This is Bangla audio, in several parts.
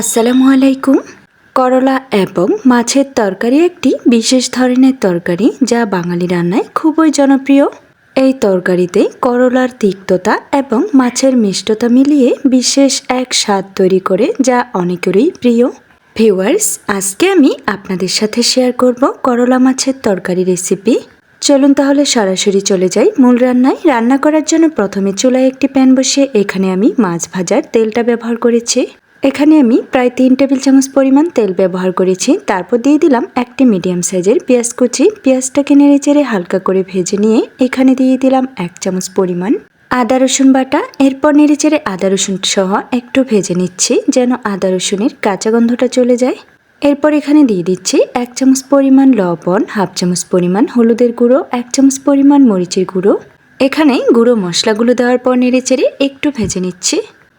আসসালামু আলাইকুম। করলা এবং মাছের তরকারি একটি বিশেষ ধরনের তরকারি যা বাঙালি রান্নায় খুবই জনপ্রিয়। এই তরকারিতে করলার তিক্ততা এবং মাছের মিষ্টতা মিলিয়ে বিশেষ এক স্বাদ তৈরি করে যা অনেকেরই প্রিয়। ভিউয়ার্স, আজকে আমি আপনাদের সাথে শেয়ার করব করলা মাছের তরকারি রেসিপি। চলুন তাহলে সরাসরি চলে যাই মূল রান্নায়। রান্না করার জন্য প্রথমে চুলায় একটি প্যান বসিয়ে এখানে আমি মাছ ভাজার তেলটা ব্যবহার করেছি। এখানে আমি প্রায় তিন টেবিল চামচ পরিমাণ তেল ব্যবহার করেছি। তারপর দিয়ে দিলাম একটি মিডিয়াম সাইজের পেঁয়াজ কুচি। পেঁয়াজটাকে নেড়ে চেড়ে হালকা করে ভেজে নিয়ে এখানে দিয়ে দিলাম এক চামচ পরিমাণ আদা, রসুন বাটা। এরপর নেড়ে চেড়ে আদা, রসুন সহ একটু ভেজে নিচ্ছি যেন আদা, রসুনের কাঁচা গন্ধটা চলে যায়। এরপর এখানে দিয়ে দিচ্ছি এক চামচ পরিমাণ লবণ, হাফ চামচ পরিমাণ হলুদের গুঁড়ো, এক চামচ পরিমাণ মরিচের গুঁড়ো। এখানে গুঁড়ো মশলাগুলো দেওয়ার পর নেড়ে চেড়ে একটু ভেজে নিচ্ছি।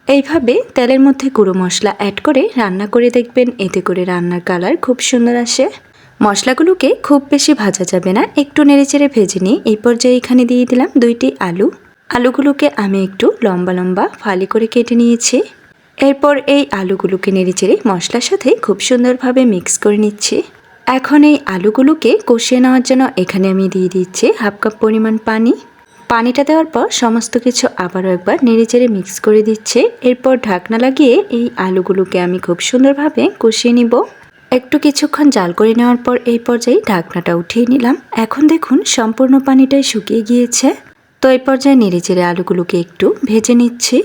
এইভাবে তেলের মধ্যে গুঁড়ো মশলা অ্যাড করে রান্না করে দেখবেন। এতে করে রান্নার কালার খুব সুন্দর আসে। মশলাগুলোকে খুব বেশি ভাজা যাবে না, একটু নেড়েচেড়ে ভেজে নিয়ে এই পর্যায়ে এখানে দিয়ে দিলাম দুইটি আলু। আলুগুলোকে আমি একটু লম্বা লম্বা ফালি করে কেটে নিয়েছি। এরপর এই আলুগুলোকে নেড়েচেড়ে মশলার সাথে খুব সুন্দরভাবে মিক্স করে নিচ্ছি। এখন এই আলুগুলোকে কষিয়ে নেওয়ার জন্য এখানে আমি দিয়ে দিচ্ছি হাফ কাপ পরিমাণ পানি। পানিটা দেওয়ার পর সমস্ত কিছু আবারও একবার নেড়েচেড়ে মিক্স করে দিচ্ছে। এরপর ঢাকনা লাগিয়ে এই আলুগুলোকে আমি খুব সুন্দরভাবে কষিয়ে নিব। একটু কিছুক্ষণ জাল করে নেওয়ার পর এই পর্যায়ে ঢাকনাটা উঠিয়ে নিলাম। এখন দেখুন সম্পূর্ণ পানিটাই শুকিয়ে গিয়েছে। তো এই পর্যায়ে নেড়েচেড়ে আলুগুলোকে একটু ভেজে নিচ্ছি।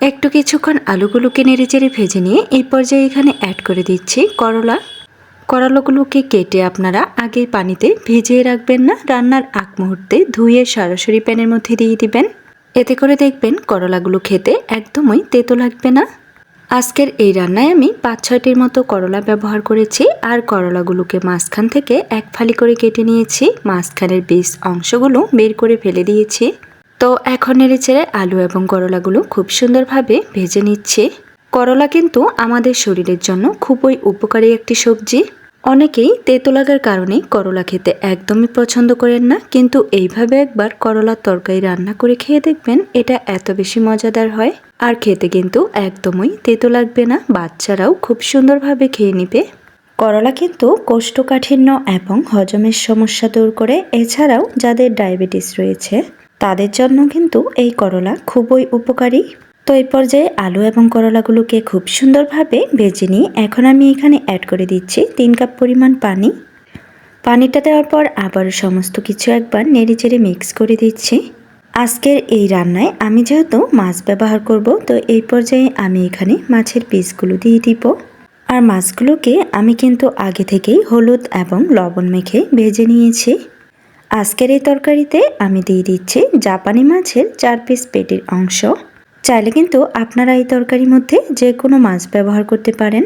একটু কিছুক্ষণ আলুগুলোকে নেড়েচেড়ে ভেজে নিয়ে এই পর্যায়ে এখানে অ্যাড করে দিচ্ছি করলা। করলাগুলোকে কেটে আপনারা আগে পানিতে ভিজিয়ে রাখবেন না। রান্নার আগ মুহূর্তে ধুয়ে সরাসরি প্যানের মধ্যে দিয়ে দিবেন। এতে করে দেখবেন করলাগুলো খেতে একদমই তেতো লাগবে না। আজকের এই রান্নায় আমি পাঁচ, ছয়টির মতো করলা ব্যবহার করেছি আর করলাগুলোকে মাঝখান থেকে এক ফালি করে কেটে নিয়েছি। মাঝখানের বীজ অংশগুলো বের করে ফেলে দিয়েছি। তো এখন নেড়ে ছেড়ে আলু এবং করলাগুলো খুব সুন্দরভাবে ভেজে নিচ্ছে। করলা কিন্তু আমাদের শরীরের জন্য খুবই উপকারী একটি সবজি। অনেকেই তেতো লাগার কারণে করলা খেতে একদমই পছন্দ করেন না, কিন্তু এইভাবে একবার করলার তরকারি রান্না করে খেয়ে দেখবেন এটা এত বেশি মজাদার হয়। আর খেতে কিন্তু একদমই তেতো লাগবে না, বাচ্চারাও খুব সুন্দরভাবে খেয়ে নিবে। করলা কিন্তু কোষ্ঠকাঠিন্য এবং হজমের সমস্যা দূর করে, এছাড়াও যাদের ডায়াবেটিস রয়েছে, তাদের জন্য কিন্তু এই করলা খুবই উপকারী। তো এই পর্যায়ে আলু এবং করলাগুলোকে খুব সুন্দরভাবে ভেজে নিয়ে এখন আমি এখানে অ্যাড করে দিচ্ছি তিন কাপ পরিমাণ পানি। পানিটা দেওয়ার পর আবার সমস্ত কিছু একবার নেড়ে চেড়ে মিক্স করে দিচ্ছি। আজকের এই রান্নায় আমি যেহেতু মাছ ব্যবহার করব, তো এই পর্যায়ে আমি এখানে মাছের পিসগুলো দিয়ে দিব। আর মাছগুলোকে আমি কিন্তু আগে থেকেই হলুদ এবং লবণ মেখে ভেজে নিয়েছি। আজকের এই তরকারিতে আমি দিয়ে দিচ্ছি জাপানি মাছের চার পিস পেটির অংশ। চাইলে কিন্তু আপনারা এই তরকারির মধ্যে যে কোনো মাছ ব্যবহার করতে পারেন।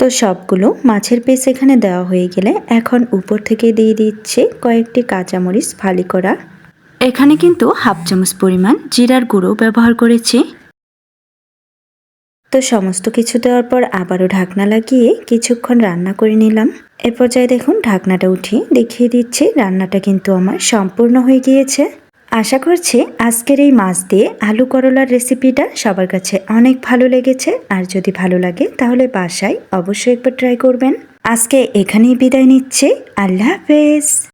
তো সবগুলো মাছের পিস এখানে দেওয়া হয়ে গেলে এখন উপর থেকে দিয়ে দিচ্ছে কয়েকটি কাঁচামরিচ ফালি করা। এখানে কিন্তু হাফ চামচ পরিমাণ জিরার গুঁড়ো ব্যবহার করেছি। তো সমস্ত কিছু দেওয়ার পর আবারও ঢাকনা লাগিয়ে কিছুক্ষণ রান্না করে নিলাম। এ পর্যায়ে দেখুন ঢাকনাটা উঠিয়ে দেখিয়ে দিচ্ছি, রান্নাটা কিন্তু আমার সম্পূর্ণ হয়ে গিয়েছে। আশা করছি আজকের এই মাছ দিয়ে আলু করলার রেসিপিটা সবার কাছে অনেক ভালো লেগেছে। আর যদি ভালো লাগে, তাহলে বাসায় অবশ্যই একবার ট্রাই করবেন। আজকে এখানেই বিদায় নিচ্ছে। আল্লাহ হাফেজ।